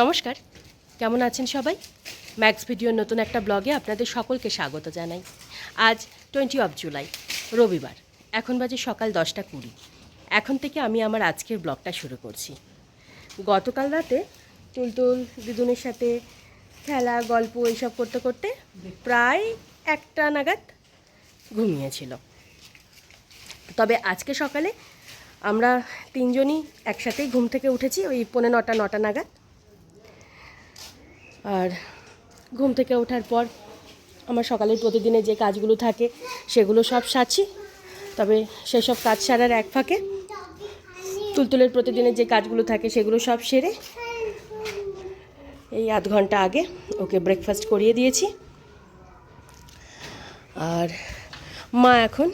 নমস্কার। কেমন আছেন সবাই? ম্যাক্স ভিডিওর নতুন একটা ব্লগে আপনাদের সকলকে স্বাগত জানাই। আজ টোয়েন্টি অফ জুলাই, রবিবার। এখন বাজে সকাল দশটা কুড়ি। এখন থেকে আমি আমার আজকের ব্লগটা শুরু করছি। গতকাল রাতে টুলটুল দিদুনের সাথে খেলা, গল্প এইসব করতে করতে প্রায় একটা নাগাদ ঘুমিয়েছিল। তবে আজকে সকালে আমরা তিনজনই একসাথেই ঘুম থেকে উঠেছি, ওই পৌনে নটা নটা নাগাদ। আর ঘুম থেকে ওঠার পর আমার সকালের প্রতিদিনের যে কাজগুলো থাকে সেগুলো সব সারছি। তবে সেসব কাজ সারার এক ফাঁকে তুলতুলের প্রতিদিনের যে কাজগুলো থাকে সেগুলো সব সেরে এই আধ ঘণ্টা আগে ওকে ব্রেকফাস্ট করিয়ে দিয়েছি। আর মা এখন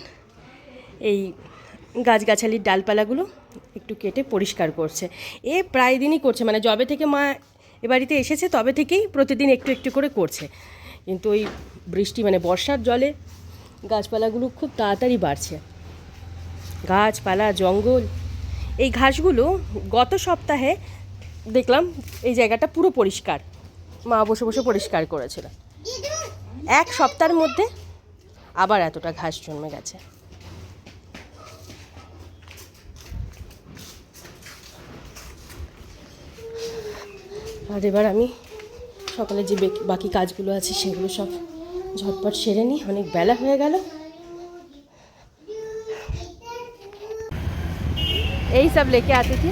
এই গাছগাছালির ডালপালাগুলো একটু কেটে পরিষ্কার করছে। এ প্রায় দিনই করছে মানে যবে থেকে মা এ বাড়িতে এসেছে, তবে থেকেই প্রতিদিন একটু একটু করে করছে। কিন্তু ওই বৃষ্টি মানে বর্ষার জলে গাছপালাগুলো খুব তাড়াতাড়ি বাড়ছে। গাছপালা, জঙ্গল, এই ঘাসগুলো গত সপ্তাহে দেখলাম এই জায়গাটা পুরো পরিষ্কার। মা বসে বসে পরিষ্কার করেছিল। এক সপ্তাহের মধ্যে আবার এতটা ঘাস জন্মে গেছে। আর এবার আমি সকালে যে বেক- বাকি কাজগুলো আছে সেগুলো সব ঝটপট সেরে নিই অনেক বেলা হয়ে গেল এই সব लेके आती थी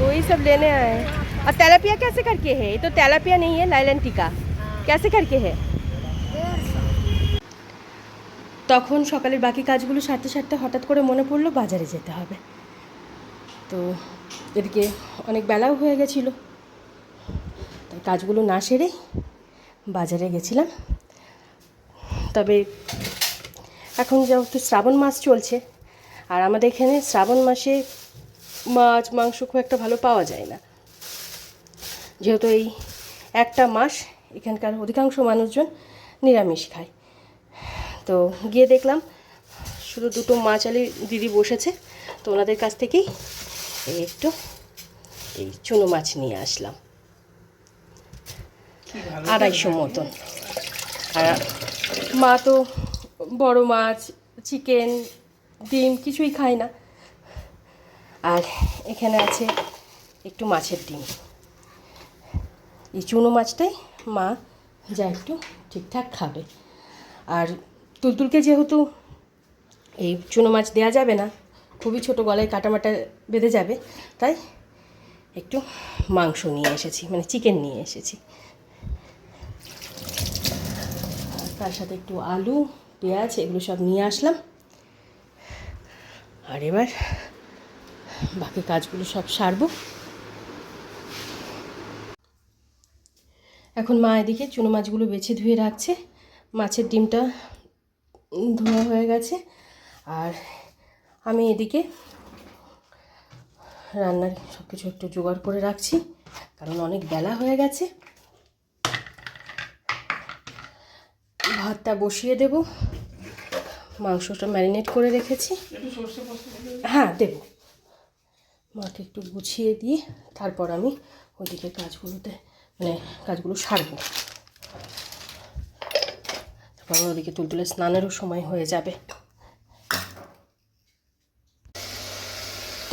वही सब लेने आए हैं। और तेलापिया कैसे करके है ये तो तेलापिया नहीं है लाइलन टिका कैसे करके है তখন সকালের বাকি কাজগুলো সারতে সারতে হঠাৎ করে মনে পড়লো বাজারে যেতে হবে তো এদিকে অনেক বেলাও হয়ে গেছিল। তাই কাজগুলো না সেরেই বাজারে গেছিলাম। তবে এখন যেহেতু শ্রাবণ মাস চলছে, আর আমাদের এখানে শ্রাবণ মাসে মাছ, মাংস খুব একটা ভালো পাওয়া যায় না। যেহেতু এই একটা মাস এখানকার অধিকাংশ মানুষজন নিরামিষ খায়। তো গিয়ে দেখলাম, শুধু দুটো মাছ আলি দিদি বসেছে, তো ওনাদের কাছ থেকেই এই একটু এই চুনো মাছ নিয়ে আসলাম। আড়াইশো মতন। আর মা তো বড় মাছ চিকেন ডিম কিছুই খায় না। আর এখানে আছে একটু মাছের ডিম। এই চুনো মাছটাই মা যা একটু ঠিকঠাক খাবে। আর তুলতুলকে যেহেতু এই চুনো মাছ দেওয়া যাবে না খুবই ছোট গলায় কাটামাটা বেঁধে যাবে, তাই একটু মাংস নিয়ে এসেছি মানে চিকেন নিয়ে এসেছি। তার সাথে একটু আলু, পেঁয়াজ, এগুলো সব নিয়ে আসলাম। আর এবার বাকি কাজগুলো সব সারবো। এখন মা এদিকে চুনো মাছগুলো বেছে ধুয়ে রাখছে। মাছের ডিমটা ধোয়া হয়ে গেছে। আর আমি এদিকে রান্নার সব কিছু একটু জোগাড় করে রাখছি, কারণ অনেক বেলা হয়ে গেছে। ভাতটা বসিয়ে দেব। মাংসটা ম্যারিনেট করে রেখেছি। হ্যাঁ দেব। মাকে একটু গুছিয়ে দিয়ে তারপর আমি ওইদিকে কাজগুলোতে মানে কাজগুলো সারবো। তারপর ওদিকে তুলতুলে স্নানেরও সময় হয়ে যাবে।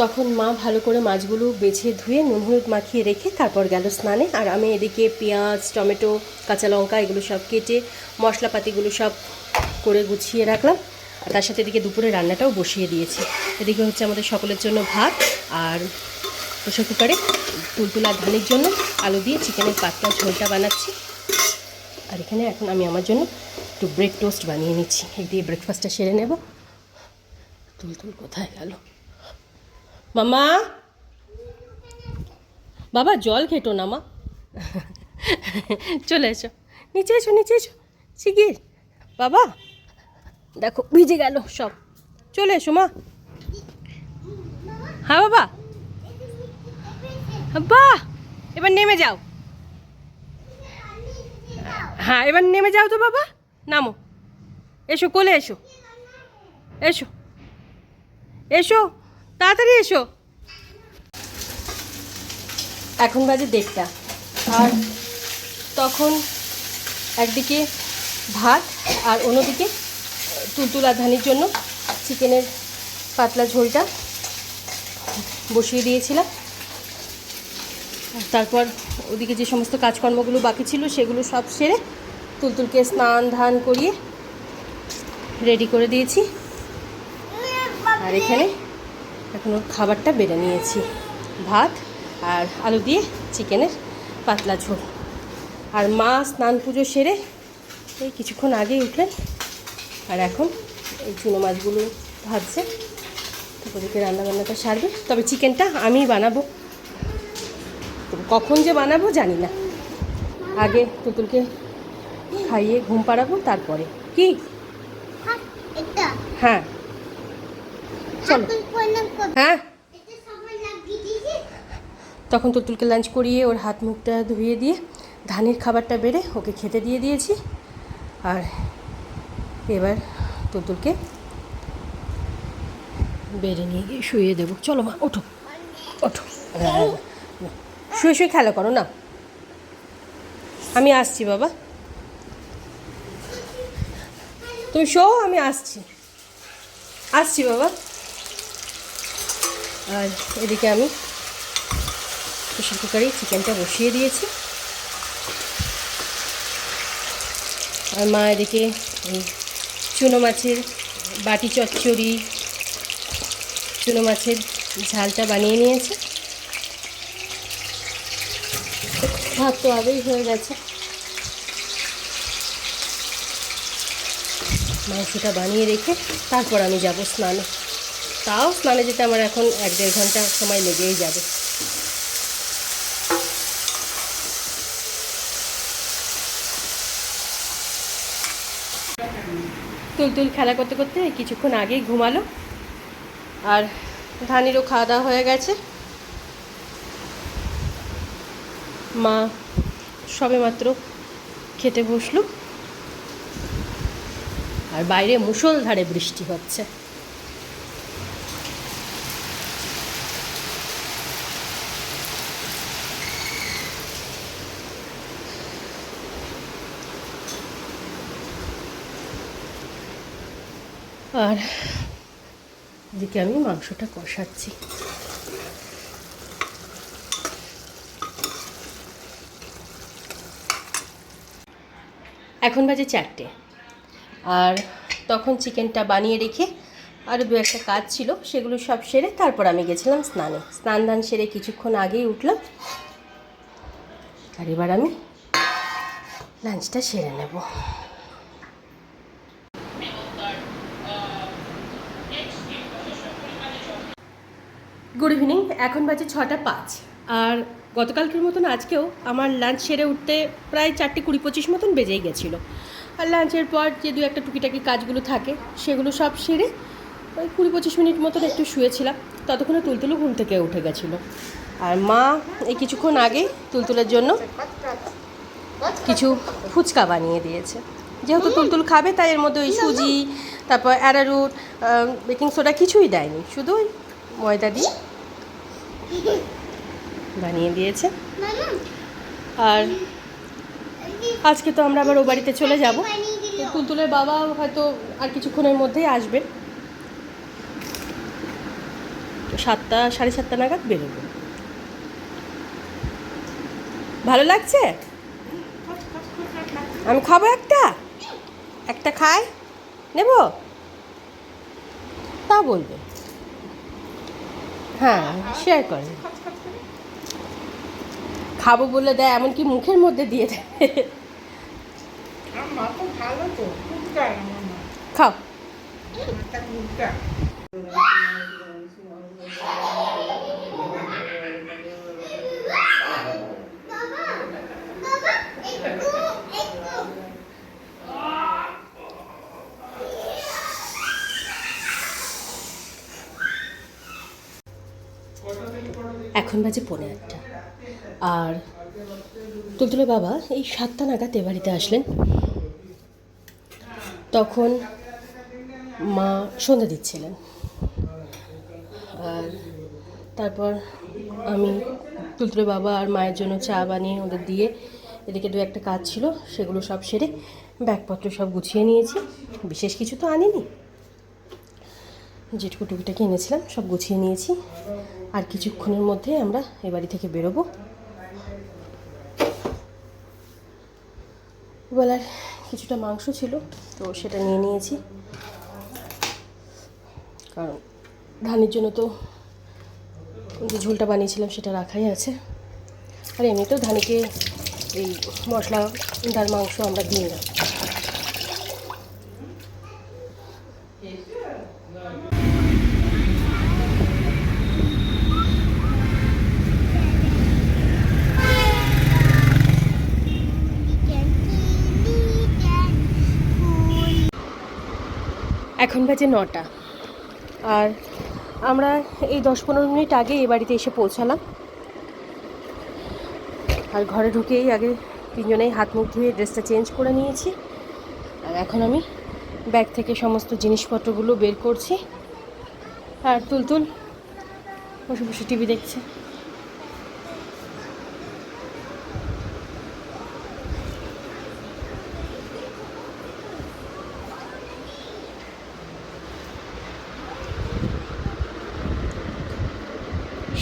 তখন মা ভালো করে মাছগুলো বেছে ধুয়ে নুন, হলুদ মাখিয়ে রেখে তারপর গেল স্নানে। আর আমি এদিকে পেঁয়াজ, টমেটো, কাঁচা লঙ্কা এগুলো সব কেটে মশলাপাতিগুলো সব করে গুছিয়ে রাখলাম। আর তার সাথে এদিকে দুপুরে রান্নাটাও বসিয়ে দিয়েছি। এদিকে হচ্ছে আমাদের সকলের জন্য ভাত আর প্রেশার কুকারে তুলতুলা ধানের জন্য আলু দিয়ে চিকেনের পাতলা ঝোলটা বানাচ্ছি। আর এখানে এখন আমি আমার জন্য একটু ব্রেড টোস্ট বানিয়ে নিচ্ছি। এই দিয়ে ব্রেকফাস্টটা সেরে নেব। তুলতুল কোথায় গেল? মামা? বাবা, জল খেটো না, মা। চলে এসো। নিচে এসো নিচে এসো। শিগগির। বাবা, দেখো, ভিজে গেল সব। চলে এসো, মা। হ্যাঁ বাবা। বাহ এবার নেমে যাও। হ্যাঁ এবার নেমে যাও তো, বাবা। নামো। এসো, কোলে এসো। এসো। এসো। তাড়াতাড়ি এসো। এখন বাজে দেড়টা। আর তখন একদিকে ভাত আর অন্যদিকে তুলতুল ধানির জন্য চিকেনের পাতলা ঝোলটা বসিয়ে দিয়েছিলাম। তারপর ওদিকে যে সমস্ত কাজকর্মগুলো বাকি ছিল সেগুলো সব সেরে তুলতুলকে স্নান ধান করিয়ে রেডি করে দিয়েছি। আর এখানে এখন ওর খাবারটা বেড়ে নিয়েছি। ভাত আর আলু দিয়ে চিকেনের পাতলা ঝোল। আর মা স্নান পুজো সেরে এই কিছুক্ষণ আগেই উঠলেন। আর এখন এই চুনো মাছগুলো ভাজছে। তারপর ওদিকে রান্নাবান্নাটা সারবে। তবে চিকেনটা আমিই বানাবো। কখন যে বানাবো জানি না। আগে তুতুলকে খাইয়ে ঘুম পাড়াবো তারপরে। কি? হ্যাঁ। চলো। হ্যাঁ? তখন তুতুলকে লাঞ্চ করিয়ে ওর হাত মুখটা ধুয়ে দিয়ে ধানের খাবারটা বেড়ে ওকে খেতে দিয়ে দিয়েছি। আর এবার তুতুলকে বেড়ে নিয়ে গিয়ে শুয়ে দেবো। চলো মা ওঠো। ওঠো। শুয়ে শুয়ে খেলা করো না। আমি আসছি বাবা। তুমি শো আমি আসছি। আসছি বাবা। আর এদিকে আমি প্রেশার কুকারে চিকেনটা বসিয়ে দিয়েছি। আর মা এদিকে চুনো মাছের বাটি চচ্চড়ি, চুনো মাছের ঝালটা বানিয়ে নিয়েছে। ভাত তো আগেই হয়ে গেছে। মাংসটা বানিয়ে রেখে তারপর আমি যাব স্নানে। তাও স্নানে যেতে আমার এখন এক দেড় ঘণ্টা সময় লেগেই যাবে। তুলতুল খেলা করতে করতে কিছুক্ষণ আগেই ঘুমালো। আর ধানিরও খাওয়া দাওয়া হয়ে গেছে। মা সবে মাত্র খেতে বসল। আর বাইরে মুষলধারে বৃষ্টি হচ্ছে। আর এদিকে আমি মাংসটা কষাচ্ছি। এখন বাজে চারটে। আর তখন চিকেনটা বানিয়ে রেখে আরও দু একটা কাজ ছিল, সেগুলো সব সেরে তারপর আমি গেছিলাম স্নানে। স্নান দান সেরে কিছুক্ষণ আগেই উঠলাম। আর এবার আমি লাঞ্চটা সেরে নেব। Good evening. এখন বাজে ছটা পাঁচ। আর গতকালকের মতন আজকেও আমার লাঞ্চ সেরে উঠতে প্রায় চারটে কুড়ি পঁচিশ মতন বেজেই গেছিল। আর লাঞ্চের পর যে দু একটা টুকিটাকি কাজগুলো থাকে, সেগুলো সব সেরে ওই কুড়ি পঁচিশ মিনিট মতন একটু শুয়েছিলাম। ততক্ষণে তুলতুলো ঘুম থেকে উঠে গেছিল। আর মা এই কিছুক্ষণ আগে তুলতুলের জন্য কিছু ফুচকা বানিয়ে দিয়েছে। যেহেতু তুলতুল খাবে, তাই এর মধ্যে ওই সুজি, তারপর অ্যারারুট বেকিং সোডা কিছুই দেয়নি। শুধু ময়দা দিয়ে বানিয়ে দিয়েছে। আর আজকে তো আমরা আবার ও বাড়িতে চলে যাব। তুলতুলের বাবা হয়তো আর কিছুক্ষণের মধ্যেই আসবে। তো সাতটা সাড়ে সাতটা নাগাদ বেরোবে। ভালো লাগছে? আমি খাব একটা? একটা খাই? নেব? তা বলবে। হ্যাঁ শেয়ার করে। খাব বলে দেয় এমনকি মুখের মধ্যে দিয়ে দেয়। খাও মাথা ফুটকা বাবা বাবা একটু একটু এখন বাজে পৌনে আটটা। আর তুলতুলের বাবা এই সাতটা নাগাদ এ বাড়িতে আসলেন। তখন মা সন্ধ্যা দিচ্ছিলেন। আর তারপর আমি তুলতুলে বাবা আর মায়ের জন্য চা বানিয়ে ওদের দিয়ে এদিকে দু একটা কাজ ছিল, সেগুলো সব সেরে ব্যাগপত্র সব গুছিয়ে নিয়েছি। বিশেষ কিছু তো আনিনি। যেটুকু টুকিটাকি এনেছিলাম, সব গুছিয়ে নিয়েছি। আর কিছুক্ষণের মধ্যে আমরা এ বাড়ি থেকে বেরোবো। বেলার কিছুটা মাংস ছিল, তো সেটা নিয়ে নিয়েছি। কারণ ধানের জন্য তো যে ঝোলটা বানিয়েছিলাম সেটা রাখাই আছে। আর এমনিতেও ধানিকে এই মশলা, ডাল, মাংস আমরা দিই না। এখন বাজে নটা। আর আমরা এই দশ পনেরো মিনিট আগে এই বাড়িতে এসে পৌঁছালাম। আর ঘরে ঢুকেই আগে তিনজনেই হাত মুখ ধুয়ে ড্রেসটা চেঞ্জ করে নিয়েছি। আর এখন আমি ব্যাগ থেকে সমস্ত জিনিসপত্রগুলো বের করছি। আর তুলতুল, বসে বসে টিভি দেখছে।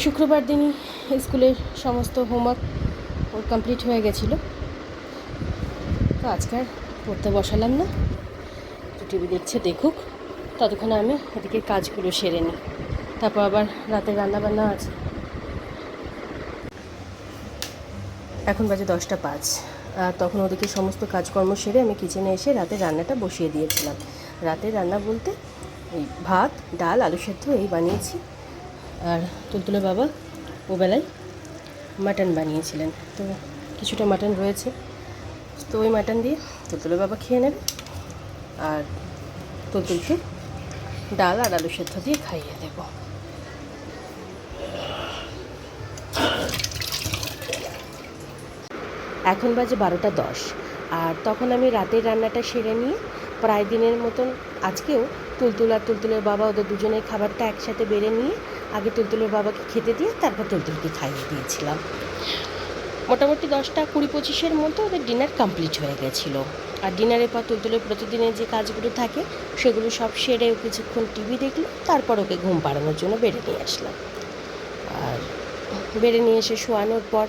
শুক্রবার দিনই স্কুলের সমস্ত হোমওয়ার্ক ওর কমপ্লিট হয়ে গেছিল। তো আজকে আর পড়তে বসালাম না। টিভি দেখছে, দেখুক। ততক্ষণে আমি এদিকে কাজগুলো সেরে নিই। তারপর আবার রাতে রান্নাবান্না আছে। এখন বাজে দশটা পাঁচ। আর তখন ওদিকে সমস্ত কাজকর্ম সেরে আমি কিচেনে এসে রাতে রান্নাটা বসিয়ে দিয়েছিলাম। রাতে রান্না বলতে ওই ভাত, ডাল, আলু সেদ্ধ এই বানিয়েছি। আর তুলতুলে বাবা ওবেলায় মাটন বানিয়েছিলেন। তো কিছুটা মাটন রয়েছে। তো ওই মাটন দিয়ে তুলতুলে বাবা খেয়ে নেবে আর তুলতুলকে ডাল আর আলু সেদ্ধ দিয়ে খাইয়ে দেব। এখন বাজে বারোটা দশ। আর তখন আমি রাতের রান্নাটা সেরে নিয়ে প্রায় দিনের মতন আজকেও তুলতুল আর তুলতুলের বাবা ওদের দুজনের খাবারটা একসাথে বেড়ে নিয়ে আগে তুলতুলের বাবাকে খেতে দিয়ে তারপর তুলতুলকে খাইয়ে দিয়েছিলাম। মোটামুটি দশটা কুড়ি পঁচিশের মধ্যে ওদের ডিনার কমপ্লিট হয়ে গেছিল। আর ডিনারের পর তুলতুলের প্রতিদিনের যে কাজগুলো থাকে, সেগুলো সব সেরে ও কিছুক্ষণ টিভি দেখল, তারপর ওকে ঘুম পাড়ানোর জন্য বেড়ে নিয়ে আসলাম। আর বেড়ে নিয়ে এসে শোয়ানোর পর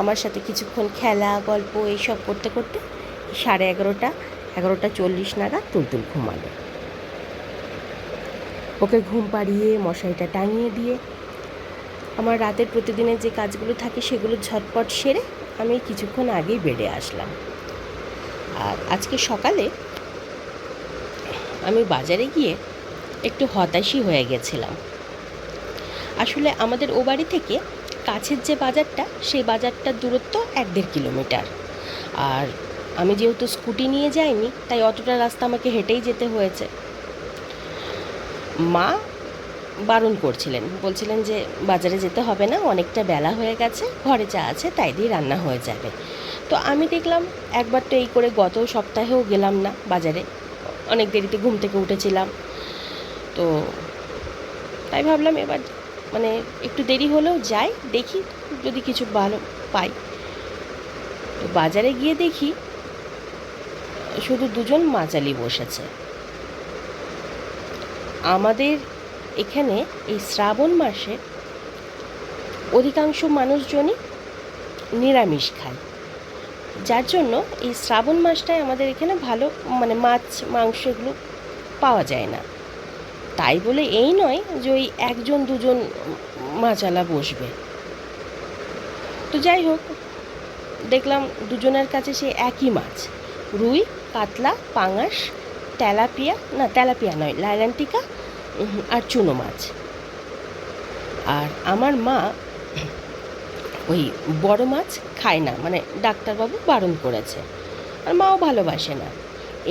আমার সাথে কিছুক্ষণ খেলা, গল্প, এইসব করতে করতে সাড়ে এগারোটা এগারোটা চল্লিশ নাগাদ তুলতুল ঘুমালো। ওকে ঘুম পাড়িয়ে, মশারিটা টাঙিয়ে দিয়ে আমার রাতের প্রতিদিনের যে কাজগুলো থাকে সেগুলো ঝটপট সেরে আমি কিছুক্ষণ আগেই বেডে আসলাম। আর আজকে সকালে আমি বাজারে গিয়ে একটু হতাশই হয়ে গেছিলাম। আসলে আমাদের ও বাড়ি থেকে কাছের যে বাজারটা, সেই বাজারটার দূরত্ব এক দেড় কিলোমিটার। আর আমি যেহেতু স্কুটি নিয়ে যাইনি, তাই অতটা রাস্তা আমাকে হেঁটেই যেতে হয়েছে। মা বারণ করছিলেন। বলছিলেন যে, বাজারে যেতে হবে না, অনেকটা বেলা হয়ে গেছে, ঘরে যা আছে তাই দিয়ে রান্না হয়ে যাবে। তো আমি দেখলাম, একবার তো এই করে গত সপ্তাহেও গেলাম না বাজারে। অনেক দেরিতে ঘুম থেকে উঠেছিলাম। তো তাই ভাবলাম এবার মানে একটু দেরি হলেও যাই, দেখি যদি কিছু ভালো পাই। তো বাজারে গিয়ে দেখি, শুধু দুজন মাচালি বসেছে। আমাদের এখানে এই শ্রাবণ মাসে অধিকাংশ মানুষজনই নিরামিষ খায়। যার জন্য এই শ্রাবণ মাসটায় আমাদের এখানে ভালো মানে মাছ, মাংস এগুলো পাওয়া যায় না। তাই বলে এই নয় যে ওই একজন, দুজন মাচালা বসবে। তো যাই হোক, দেখলাম দুজনের কাছে সে একই মাছ। রুই, কাতলা, পাঙাশ তেলাপিয়া না তেলাপিয়া নয় লাইলান্টিকা উম, আর চুনো মাছ। আর আমার মা ওই বড় মাছ খায় না মানে ডাক্তারবাবু বারণ করেছে। আর মাও ভালোবাসে না।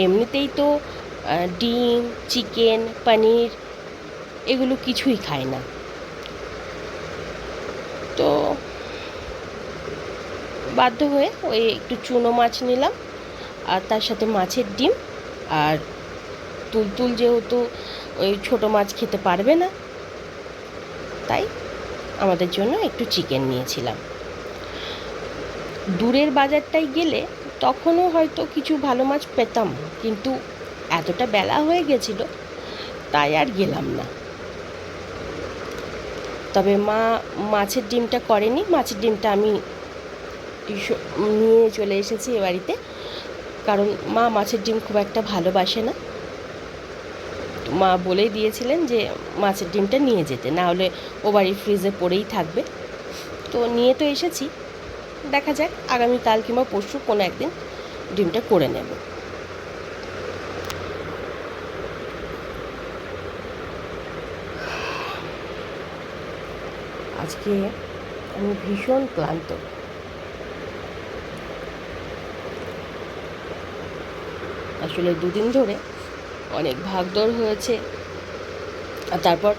এমনিতেই তো ডিম চিকেন পনির এগুলো কিছুই খায় না। তো বাধ্য হয়ে ওই একটু চুনো মাছ নিলাম আর তার সাথে মাছের ডিম আর তুলতুল যেহেতু ওই ছোটো মাছ খেতে পারবে না, তাই আমাদের জন্য একটু চিকেন নিয়েছিলাম। দূরের বাজারটায় গেলে তখনও হয়তো কিছু ভালো মাছ পেতাম, কিন্তু এতটা বেলা হয়ে গেছিল, তাই আর গেলাম না। তবে মা মাছের ডিমটা করেনি, মাছের ডিমটা আমি নিয়ে চলে এসেছি এ বাড়িতে, কারণ মা মাছের ডিম খুব একটা ভালোবাসে না। মা বলেই দিয়েছিলেন যে মাছের ডিমটা নিয়ে যেতে, না হলে ও বাড়ির ফ্রিজে পড়েই থাকবে। তো নিয়ে তো এসেছি। দেখা যাক আগামীকাল কিংবা পরশু কোনো একদিন ডিমটা করে নেব। আজকে আমি ভীষণ ক্লান্ত। আসলে দুদিন ধরে অনেক ভাগদৌড় হয়েছে। আর তারপর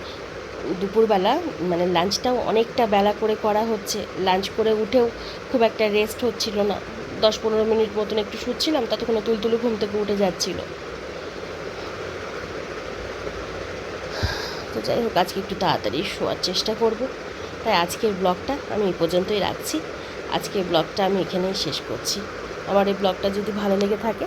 দুপুরবেলা মানে লাঞ্চটাও অনেকটা বেলা করে করা হচ্ছে। লাঞ্চ করে উঠেও খুব একটা রেস্ট হচ্ছিল না। দশ পনেরো মিনিট মতন একটু শুচ্ছিলাম, ততক্ষণে তুলতুলি ঘুম থেকে উঠে যাচ্ছিল। তো যাই হোক, আজকে একটু তাড়াতাড়ি শোয়ার চেষ্টা করব। তাই আজকের ব্লগটা আমি এই পর্যন্তই রাখছি। আজকের ব্লগটা আমি এখানেই শেষ করছি। আমার এই ব্লগটা যদি ভালো লেগে থাকে